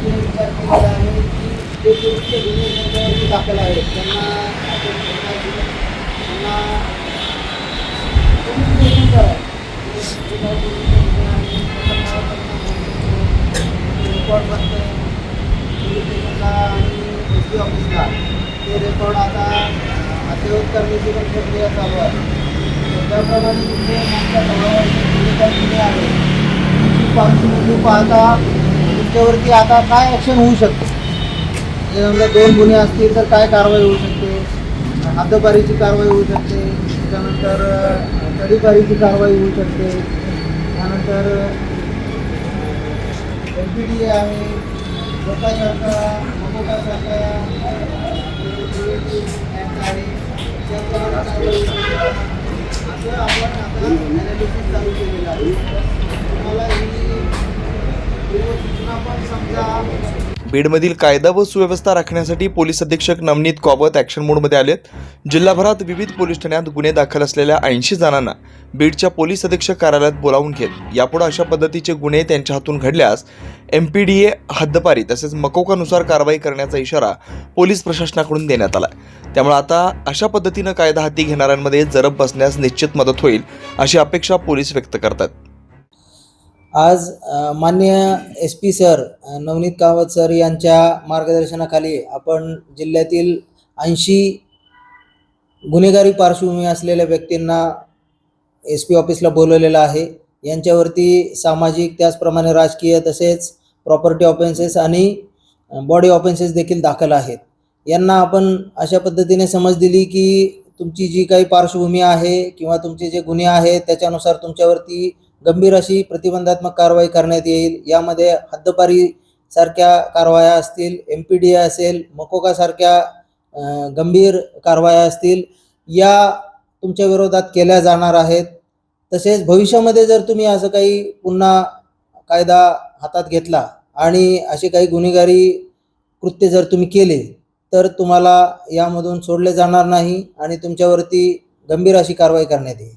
जे गुन्हे त्यांच्यावरती दाखल आहेत त्यांना त्यांना पोलीस स्टेशन रेकॉर्ड बसतं पोलीस स्टेशनला आणि एस ऑफिसला ते रेकॉर्ड आता अद्ययावत करण्याची पण प्रक्रिया चालू आहे त्याप्रमाणे तुमचे मागच्या सोळा वर्षात आहे पाहता त्यांच्यावरती आता काय ॲक्शन होऊ शकते समजा दोन गुन्हे असतील तर काय कारवाई होऊ शकते हद्दपारीची कारवाई होऊ शकते त्याच्यानंतर अ, तडीपारीची कारवाई होऊ शकते त्यानंतर एल पी डी आहे ॲक्ट आहे त्याप्रमाणे कारवाई होऊ शकते. असं आपण आता बीडमधील कायदा व सुव्यवस्था राखण्यासाठी पोलीस अधीक्षक नवनीत कॉबत ॲक्शन मोडमध्ये आलेत. जिल्हाभरात विविध पोलीस ठाण्यात गुन्हे दाखल असलेल्या ऐंशी जणांना बीडच्या पोलीस अधीक्षक कार्यालयात बोलावून घेत. यापुढे अशा पद्धतीचे गुन्हे त्यांच्या हातून घडल्यास एम पी डी ए हद्दपारी तसेच मकोकानुसार कारवाई करण्याचा इशारा पोलीस प्रशासनाकडून देण्यात आला त्यामुळे आता अशा पद्धतीनं कायदा हाती घेणाऱ्यांमध्ये जरब बसण्यास निश्चित मदत होईल अशी अपेक्षा पोलीस व्यक्त करतात. आज मान्य माननीय S P sir Navneet Kamat sir यांच्या मार्गदर्शनाखाली आपण जिल्ह्यातील ऐंशी गुन्हेगारी पार्श्वभूमी असलेल्या व्यक्तींना एस पी ऑफिसला बोलवलेलं आहे. यांच्यावरती सामाजिक त्याचप्रमाणे राजकीय तसेच प्रॉपर्टी ऑफेन्सेस आणि बॉडी ऑफेन्सेस देखील दाखल आहेत. यांना आपण अशा पद्धतीने समज दिली की तुमची जी काही पार्श्वभूमी आहे किंवा तुमचे जे गुन्हे आहेत त्याच्यानुसार तुमच्यावरती गंभीर अशी प्रतिबंधात्मक कारवाई करण्यात येईल. यामध्ये हद्दपारी सारख्या कारवाया असतील एम पी डी असेल मकोकासारख्या गंभीर कारवाया असतील या तुमच्या विरोधात केल्या जाणार आहेत. तसेच भविष्यामध्ये जर तुम्ही असं काही पुन्हा कायदा हातात घेतला आणि असे काही गुन्हेगारी कृत्य जर तुम्ही केले तर तुम्हाला यामधून सोडले जाणार नाही आणि तुमच्यावरती गंभीर अशी कारवाई करण्यात येईल.